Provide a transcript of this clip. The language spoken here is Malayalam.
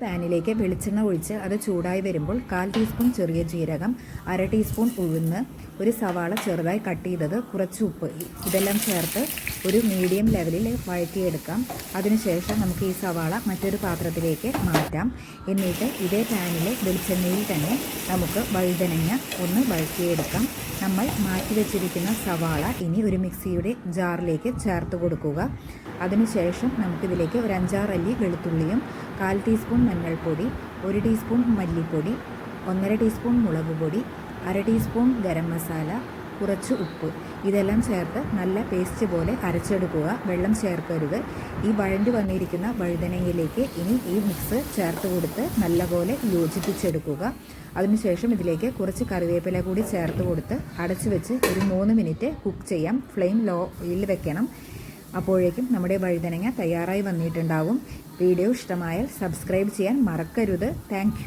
പാനിലേക്ക് വെളിച്ചെണ്ണ ഒഴിച്ച് അത് ചൂടായി വരുമ്പോൾ കാൽ ടീസ്പൂൺ ചെറിയ ജീരകം അര ടീസ്പൂൺ ഉഴുന്ന് ഒരു സവാള ചെറുതായി കട്ട് ചെയ്തത് കുറച്ച് ഉപ്പ് ഇതെല്ലാം ചേർത്ത് ഒരു മീഡിയം ലെവലിൽ വഴറ്റിയെടുക്കാം. അതിനുശേഷം നമുക്ക് ഈ സവാള മറ്റൊരു പാത്രത്തിലേക്ക് മാറ്റാം. എന്നിട്ട് ഇതേ പാനിൽ വെളിച്ചെണ്ണയിൽ തന്നെ നമുക്ക് വഴുതനങ്ങ ഒന്ന് വഴറ്റിയെടുക്കാം. നമ്മൾ മാറ്റി വെച്ചിരിക്കുന്ന സവാള ഇനി ഒരു മിക്സിയുടെ ജാറിലേക്ക് ചേർത്ത് കൊടുക്കുക. അതിനുശേഷം നമുക്കിതിലേക്ക് ഒരു അഞ്ചാറല്ലി വെളുത്തുള്ളിയും കാൽ ടീസ്പൂൺ മഞ്ഞൾപ്പൊടി ഒരു ടീസ്പൂൺ മല്ലിപ്പൊടി ഒന്നര ടീസ്പൂൺ മുളക് പൊടി അര ടീസ്പൂൺ ഗരം മസാല കുറച്ച് ഉപ്പ്. ഇതെല്ലാം ചേർത്ത് നല്ല പേസ്റ്റ് പോലെ അരച്ചെടുക്കുക. വെള്ളം ചേർക്കരുത്. ഈ വഴണ്ടി വന്നിരിക്കുന്ന വഴുതനങ്ങയിലേക്ക് ഇനി ഈ മിക്സ് ചേർത്ത് കൊടുത്ത് നല്ലപോലെ യോജിപ്പിച്ചെടുക്കുക. അതിനുശേഷം ഇതിലേക്ക് കുറച്ച് കറിവേപ്പില കൂടി ചേർത്ത് കൊടുത്ത് അടച്ചു വെച്ച് ഒരു മൂന്ന് മിനിറ്റ് കുക്ക് ചെയ്യാം. ഫ്ലെയിം ലോയിൽ വെക്കണം. അപ്പോഴേക്കും നമ്മുടെ വഴുതനങ്ങ തയ്യാറായി വന്നിട്ടുണ്ടാവും. വീഡിയോ ഇഷ്ടമായാൽ സബ്സ്ക്രൈബ് ചെയ്യാൻ മറക്കരുത്. താങ്ക്